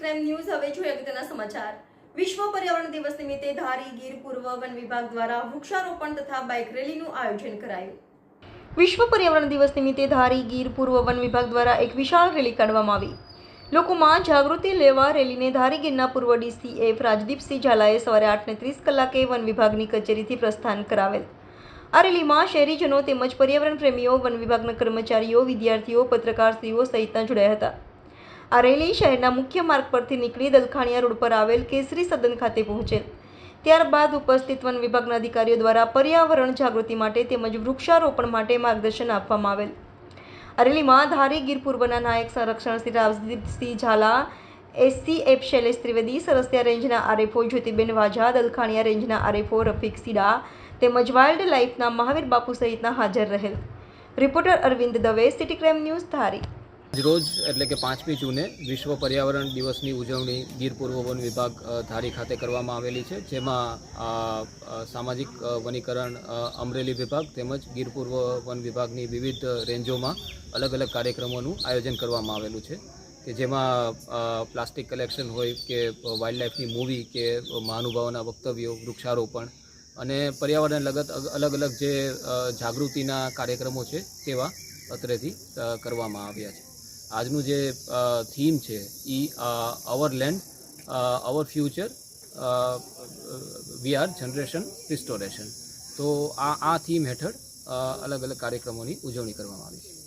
Crime news. હવે જોઈએ અગત્યના સમાચાર. વિશ્વ પર્યાવરણ દિવસ નિમિત્તે ધારી ગીર પૂર્વ વન વિભાગ દ્વારા વૃક્ષારોપણ તથા બાઇક રેલીનું આયોજન કરાયું. વિશ્વ પર્યાવરણ દિવસ નિમિત્તે ધારી ગીર પૂર્વ વન વિભાગ દ્વારા એક વિશાળ રેલી કાઢવામાં આવી. લોકોમાં જાગૃતિ લેવા રેલીને ધારી ગીરના પૂર્વ ડીસીએફ રાજદીપસિંહ ઝાલાએ સવારે આઠને ત્રીસ કલાકે વન વિભાગની કચેરીથી પ્રસ્થાન કરાવેલ. આ રેલીમાં શહેરીજનો તેમજ પર્યાવરણ પ્રેમીઓ, વન વિભાગના કર્મચારીઓ, વિદ્યાર્થીઓ, પત્રકારશ્રીઓ સહિતના જોડાયા હતા. આ રેલી શહેરના મુખ્ય માર્ગ પરથી નીકળી દલખાણીયા રોડ પર આવેલ કેસરી સદન ખાતે પહોંચેલ. ત્યારબાદ ઉપસ્થિત વન વિભાગના અધિકારીઓ દ્વારા પર્યાવરણ જાગૃતિ માટે તેમજ વૃક્ષારોપણ માટે માર્ગદર્શન આપવામાં આવેલ. અરેલીમાં ધારી ગીર પૂર્વના નાયક સંરક્ષણ શ્રી રાજદીપસિંહ ઝાલા એસસીએફ શૈલેષ ત્રિવેદી, સરસ્યા રેન્જના આરએફઓ જ્યોતિબેન વાઝા, દલખાણીયા રેન્જના આરએફઓ રફીક સીડા તેમજ વાઇલ્ડ લાઇફના મહાવીર બાપુ સહિતના હાજર રહેલ. Reporter Arvind Dave, city crime news Dhari. રોજ એટલે કે પાંચમી જૂને વિશ્વ પર્યાવરણ દિવસની ઉજવણી ગીર પૂર્વ વન વિભાગ ધારી ખાતે કરવામાં આવેલી છે, જેમાં સામાજિક વનીકરણ અમરેલી વિભાગ તેમજ ગીર પૂર્વ વન વિભાગની વિવિધ રેન્જોમાં અલગ અલગ કાર્યક્રમોનું આયોજન કરવામાં આવેલું છે, કે જેમાં પ્લાસ્ટિક કલેક્શન હોય કે વાઇલ્ડ લાઈફની મૂવી કે મહાનુભાવોના વક્તવ્યો, વૃક્ષારોપણ અને પર્યાવરણ લગત અલગ અલગ જે જાગૃતિના કાર્યક્રમો છે તેવા અત્રેથી કરવામાં આવ્યા છે. આજનું જે થીમ છે એ our land our future we are generation restoration તો આ આ થીમ હેઠળ અલગ અલગ કાર્યક્રમોની ઉજવણી કરવામાં આવી છે.